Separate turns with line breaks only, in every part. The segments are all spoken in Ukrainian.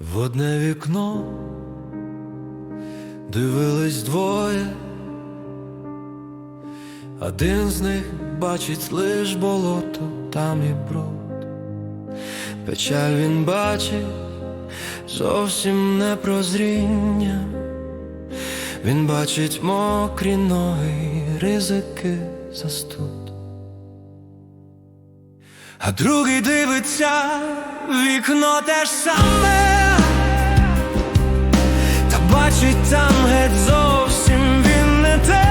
В одне вікно дивились двоє, один з них бачить лиш болото, там і бруд. Печаль він бачить зовсім не прозріння. Він бачить мокрі ноги, ризики застуд. А другий дивиться вікно те ж саме, та бачить там геть зовсім він не те.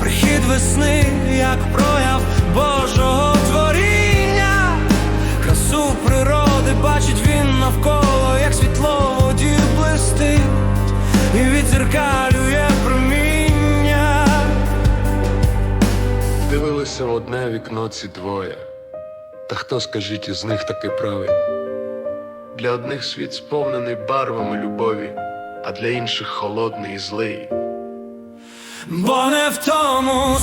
Прихід весни, як прояв Божого творіння, красу природи бачить він навколо, як світло воді блистить, і відзеркалює проміння.
Дивилися в одне вікно ці двоє. Та хто, скажіть, із них таки правий? Для одних світ сповнений барвами любові, а для інших холодний і злий.
Бо не в тому